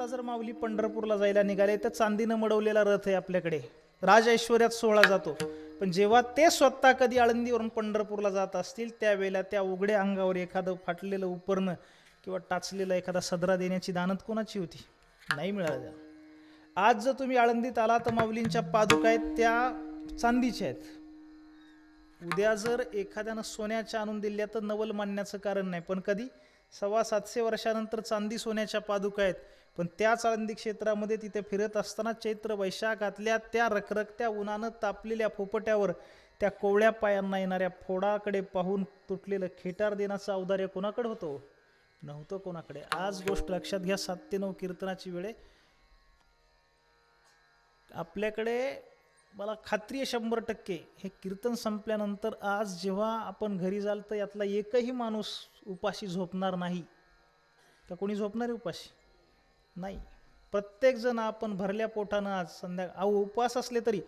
आता जर माऊली पंढरपूरला जायला निघाले तर चांदीनं मडवलेला रथ आहे आपल्याकडे. राज ऐश्वर्यात सोहळा जातो. पण जेव्हा ते स्वतः कधी आळंदीवरून पंढरपूरला जात असतील त्यावेळेला त्या उघड्या अंगावर एखादं फाटलेलं उपरणं किंवा टाचलेला एखादा सदरा देण्याची दानत कोणाची होती? नाही मिळाल्या आज जर तुम्ही आळंदीत आला तर माऊलींच्या पादुका आहेत त्या चांदीच्या आहेत. उद्या जर एखाद्यानं सोन्याच्या आणून दिल्या तर नवल मानण्याचं कारण नाही. पण कधी? सव्वा सातशे वर्षानंतर चांदी सोन्याच्या पादुका आहेत. पण त्या चांदी क्षेत्रामध्ये तिथे फिरत असताना चैत्र वैशाखातल्या त्या रखरखत्या उन्हानं तापलेल्या फोपट्यावर त्या कोवळ्या पायांना येणाऱ्या फोडाकडे पाहून तुटलेलं खेटार देण्याचं औदार्य कोणाकडे होतो? नव्हतं कोणाकडे. आज गोष्ट लक्षात घ्या सात ते नऊ कीर्तनाची वेळे आपल्याकडे मला खात्री आहे शंभर टक्के. हे कीर्तन संपल्यानंतर आज जेव्हा आपण घरी जाल तर यातला एकही माणूस उपाशी झोपणार नाही. का कोणी झोपणार आहे उपाशी? नाही. प्रत्येकजण आपण भरल्या पोटानं आज संध्याकाळ अहो उपवास असले तरी.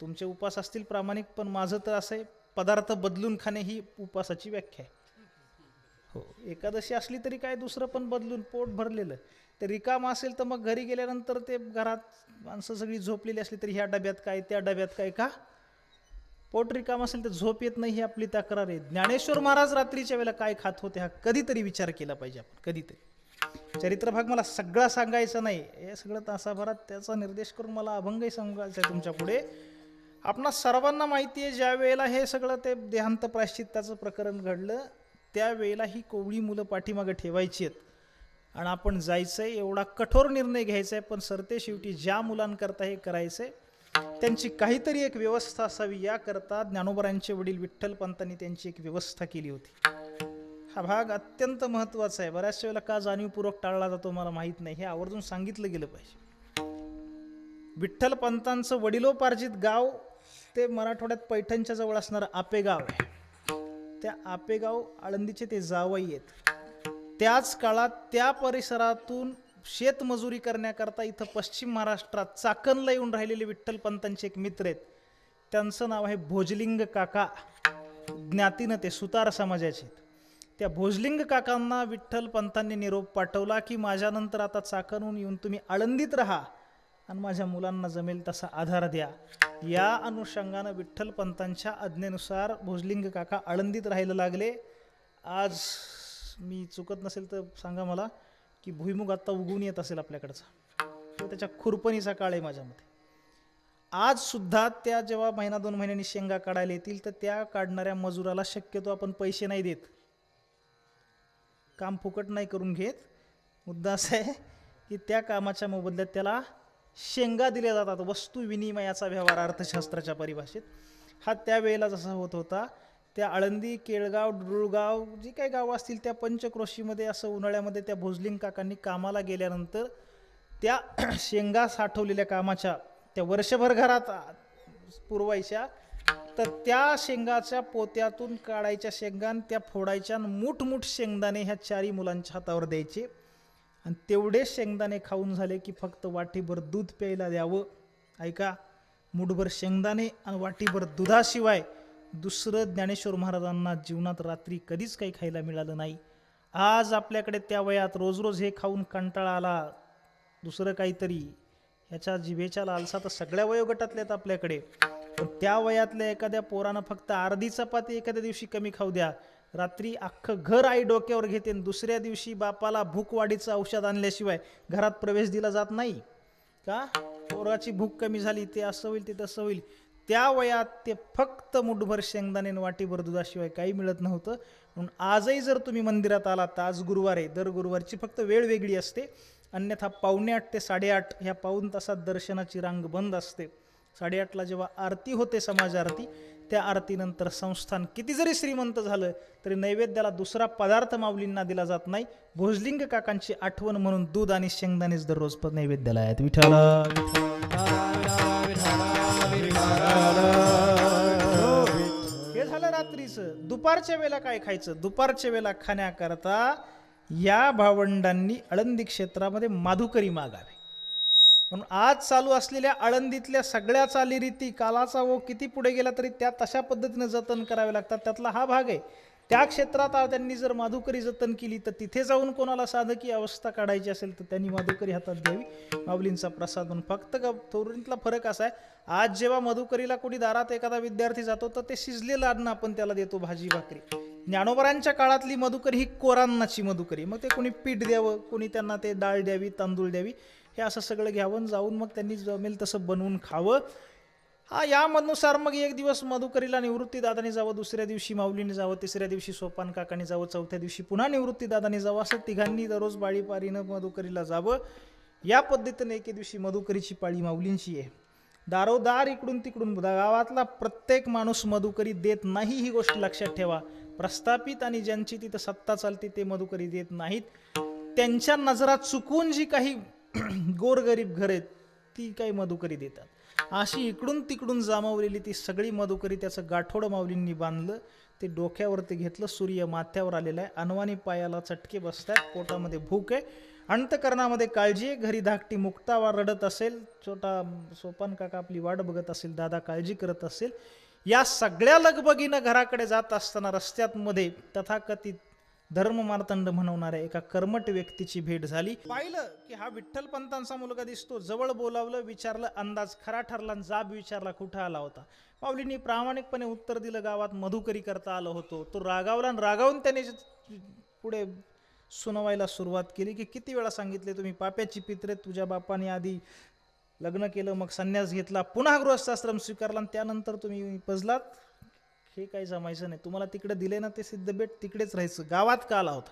तुमचे उपवास असतील प्रामाणिक पण माझं तर असं आहे पदार्थ बदलून खाणे ही उपासाची व्याख्या आहे. हो एकादशी असली तरी काय दुसरं पण बदलून पोट भरलेलं. ते रिकाम असेल तर मग घरी गेल्यानंतर ते घरात माणसं सगळी झोपलेली असली तरी ह्या डब्यात काय त्या डब्यात काय का? पोट रिकाम असेल तर झोप येत नाही ही आपली तक्रार आहे. ज्ञानेश्वर महाराज रात्रीच्या वेळेला काय खात होते हा कधीतरी विचार केला पाहिजे आपण कधीतरी. चरित्रभाग मला सगळा सांगायचा नाही. हे सगळं तासाभरात त्याचा निर्देश करून मला अभंगही सांगायचा आहे तुमच्यापुढे. आपणा सर्वांना माहिती आहे ज्या वेळेला हे सगळं ते देहांत प्रायश्चित्ताचं प्रकरण घडलं त्यावेळेला ही कोवळी मुलं पाठीमागं ठेवायची आहेत. आणि आपण जायचं आहे एवढा कठोर निर्णय घ्यायचा आहे पण सरते शेवटी ज्या मुलांकरता हे करायचं आहे त्यांची काहीतरी एक व्यवस्था असावी. याकरता ज्ञानोबरांचे वडील विठ्ठल पंतांनी त्यांची एक व्यवस्था केली होती. हा भाग अत्यंत महत्त्वाचा आहे. बऱ्याचशा वेळेला का जाणीवपूर्वक टाळला जातो मला माहीत नाही. हे आवर्जून सांगितलं गेलं पाहिजे. विठ्ठल पंतांचं वडिलोपार्जित गाव ते मराठवाड्यात पैठणच्या जवळ असणारं आपेगाव आहे. त्या आपेगाव आळंदीचे ते जावई आहेत. त्याच काळात त्या परिसरातून शेतमजुरी करण्याकरता इथं पश्चिम महाराष्ट्रात चाकणला येऊन राहिलेले विठ्ठल पंतांचे एक मित्र आहेत. त्यांचं नाव आहे भोजलिंग काका. ज्ञातीनं ते सुतार समाजाचे आहेत. त्या भोजलिंग काकांना विठ्ठल पंतांनी निरोप पाठवला की माझ्यानंतर आता चाकणहून येऊन तुम्ही आळंदीत राहा आणि माझ्या मुलांना जमेल तसा आधार द्या. या अनुषंगानं विठ्ठल पंतांच्या आज्ञेनुसार भोजलिंग काका आळंदीत राहायला लागले. आज मी चुकत नसेल तर सांगा मला की भुईमुग आत्ता उगवून येत असेल आपल्याकडचा. तो त्याच्या खुरपणीचा काळ आहे माझ्या मते आज सुद्धा त्या जेव्हा महिना दोन महिन्यांनी शेंगा काढायला येतील तर त्या काढणाऱ्या मजुराला शक्यतो आपण पैसे नाही देत. काम फुकट नाही करून घेत. मुद्दा असा आहे की त्या कामाच्या मोबदल्यात त्याला शेंगा दिल्या जातात. वस्तू विनिमयाचा व्यवहार अर्थशास्त्राच्या परिभाषेत. हा त्यावेळेला जसा होत होता. त्या आळंदी केळगाव डुळगाव जी काही गावं असतील त्या पंचक्रोशीमध्ये असं उन्हाळ्यामध्ये त्या भोजलिंग काकांनी कामाला गेल्यानंतर त्या शेंगा साठवलेल्या कामाच्या त्या वर्षभर घरात पुरवायच्या. तर त्या शेंगाच्या पोत्यातून काढायच्या शेंगान त्या फोडायच्या आणि शेंगदाणे ह्या चारी मुलांच्या हातावर द्यायचे. आणि तेवढे शेंगदाणे खाऊन झाले की फक्त वाटीभर दूध प्यायला द्यावं. ऐका मुठभर शेंगदाणे आणि वाटीभर दुधाशिवाय दुसरं ज्ञानेश्वर महाराजांना जीवनात रात्री कधीच काही खायला मिळालं नाही. आज आपल्याकडे त्या वयात रोज रोज हे खाऊन कंटाळा आला. दुसरं काहीतरी. ह्याच्या जिभेच्या लालसा तर सगळ्या वयोगटातल्या आहेत आपल्याकडे. पण त्या वयातल्या एखाद्या पोरानं फक्त अर्धी चपाती एखाद्या दिवशी कमी खाऊ द्या. रात्री अख्खं घर आई डोक्यावर घेते दुसऱ्या दिवशी बापाला भूकवाढीचं औषध आणल्याशिवाय घरात प्रवेश दिला जात नाही. का? पोराची भूक कमी झाली ते असं होईल ते तसं होईल. त्या वयात ते फक्त मुठभर शेंगदाणे आणि वाटीभर दुधाशिवाय काही मिळत नव्हतं. म्हणून आजही जर तुम्ही मंदिरात आलात तर आज गुरुवार आहे दर गुरुवारची फक्त वेळ वेगळी असते. अन्यथा पावणे आठ ते साडेआठ ह्या पाऊन तासात दर्शनाची रांग बंद असते. साडेआठला जेव्हा आरती होते समाज आरती त्या आरतीनंतर संस्थान किती जरी श्रीमंत झालं तरी नैवेद्याला दुसरा पदार्थ माऊलींना दिला जात नाही. भोजलिंग काकांची आठवण म्हणून दूध आणि शेंगदाणेच दररोज नैवेद्याला आहेत. विठ्ठल. हे झालं रात्रीचं. दुपारच्या वेळेला काय खायचं? दुपारच्या वेळेला खाण्याकरता या भावंडांनी आळंदी क्षेत्रामध्ये माधुकरी मागावी. म्हणून आज चालू असलेल्या आळंदीतल्या सगळ्या चालीरीती कालाचा वो किती पुढे गेला तरी त्या तशा पद्धतीनं जतन करावे लागतात. त्यातला हा भाग आहे त्या क्षेत्रात त्यांनी जर माधुकरी जतन केली तर तिथे जाऊन कोणाला साधकी अवस्था काढायची असेल तर त्यांनी माधुकरी हातात घ्यावी. माऊलींचा प्रसाद म्हणून फक्त ग थोडीतला फरक असा आहे आज जेव्हा मधुकरीला कोणी दारात एखादा विद्यार्थी जातो तर ते शिजलेलं अन्न आपण त्याला देतो भाजी भाकरी. ज्ञानोबरांच्या काळातली मधुकरी ही कोरांनाची मधुकरी मग ते कोणी पीठ द्यावं कोणी त्यांना ते डाळ द्यावी तांदूळ द्यावी. हे असं सगळं घ्यावं जाऊन मग त्यांनी जमेल तसं बनवून खावं. हा यामधनुसार मग एक दिवस मधुकरीला निवृत्तीदादाने जावं दुसऱ्या दिवशी माऊलीने जावं तिसऱ्या दिवशी सोपान काकाने जावं चौथ्या दिवशी पुन्हा निवृत्तीदादाने जावं असं तिघांनी दररोज बाळीपारीनं मधुकरीला जावं. या पद्धतीने एके दिवशी मधुकरीची पाळी माऊलींची आहे. दारोदार इकडून तिकडून गावातला प्रत्येक माणूस मधुकरी देत नाही ही गोष्ट लक्षात ठेवा. प्रस्थापित आणि ज्यांची तिथं सत्ता चालते ते मधुकरी देत नाहीत. त्यांच्या नजरात चुकून जी काही गोरगरीब घर आहेत ती काही मधुकरी देतात. अशी इकडून तिकडून जामावलेली ती सगळी मधुकरी त्याचं गाठोडं माऊलींनी बांधलं ते डोक्यावरती घेतलं सूर्य माथ्यावर आलेला आहे. अनवानी पायाला चटके बसतात पोटामध्ये भूक आहे. अंतकरणामध्ये काळजी आहे. घरी धाकटी मुक्तावा रडत असेल छोटा सोपान काका आपली वाट बघत असेल दादा काळजी करत असेल. या सगळ्या लगबगीनं घराकडे जात असताना रस्त्यात मध्ये तथाकथित धर्म मार्तंड म्हणवणाऱ्या एका कर्मट व्यक्तीची भेट झाली. पाहिलं की हा विठ्ठल पंतांचा मुलगा दिसतो. जवळ बोलावलं विचारलं अंदाज खरा ठरला जाब विचारला कुठं आला होता. माऊलींनी प्रामाणिकपणे उत्तर दिलं गावात मधुकरी करता आलो होतो. तो रागावला आणि रागावून त्याने पुढे सुनवायला सुरुवात केली की किती वेळा सांगितले तुम्ही पाप्याची पित्रे तुझ्या बापाने आधी लग्न केलं मग संन्यास घेतला पुन्हा गृहस्थाश्रम स्वीकारला आणि त्यानंतर तुम्ही पजलात? हे काही जमायचं नाही. तुम्हाला तिकडे दिले ना ते सिद्धबेट तिकडेच राहायचं. गावात का आला होता?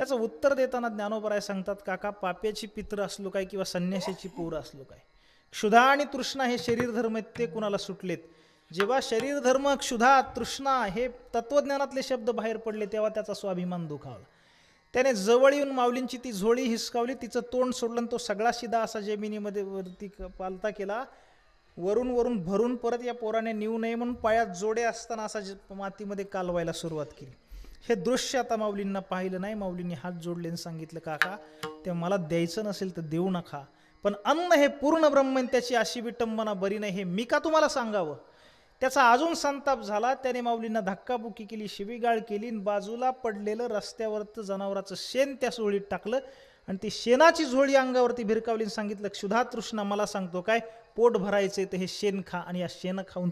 याचं उत्तर देताना ज्ञानोबराय सांगतात काका पाप्याची पित्र असलो काय किंवा संन्याशाची पोर असलो काय? क्षुधा आणि तृष्णा हे शरीर धर्म आहेत ते कुणाला सुटलेत? जेव्हा शरीर धर्म क्षुधा तृष्णा हे तत्वज्ञानातले शब्द बाहेर पडले तेव्हा त्याचा स्वाभिमान दुखावला. त्याने जवळ येऊन माऊलींची ती झोळी हिसकावली तिचं तोंड सोडलं तो सगळा शिदा असा जमिनीमध्ये वरती पालता केला. वरून वरून भरून परत या पोराने नेऊ नये म्हणून पायात जोडे असताना असा मातीमध्ये कालवायला सुरुवात केली. हे दृश्य आता माऊलींना पाहिलं नाही. माऊलींनी हात जोडले आणि सांगितलं काका ते मला द्यायचं नसेल तर देऊ नका. पण अन्न हे पूर्ण ब्रह्म त्याची अशी विटंबना बरी नाही. हे मी का तुम्हाला सांगावं? त्याचा अजून संताप झाला. त्याने माऊलींना धक्काबुक्की केली शिवीगाळ केली आणि बाजूला पडलेलं रस्त्यावरचं जनावराचं शेण त्या सोळीत टाकलं. आणि ती शेणाची झोळी अंगावरती भिरकावली सांगितलं क्षुधा तृष्णा मला सांगतो काय पोट भरायचे तर हे शेण खा आणि या शेण खाऊन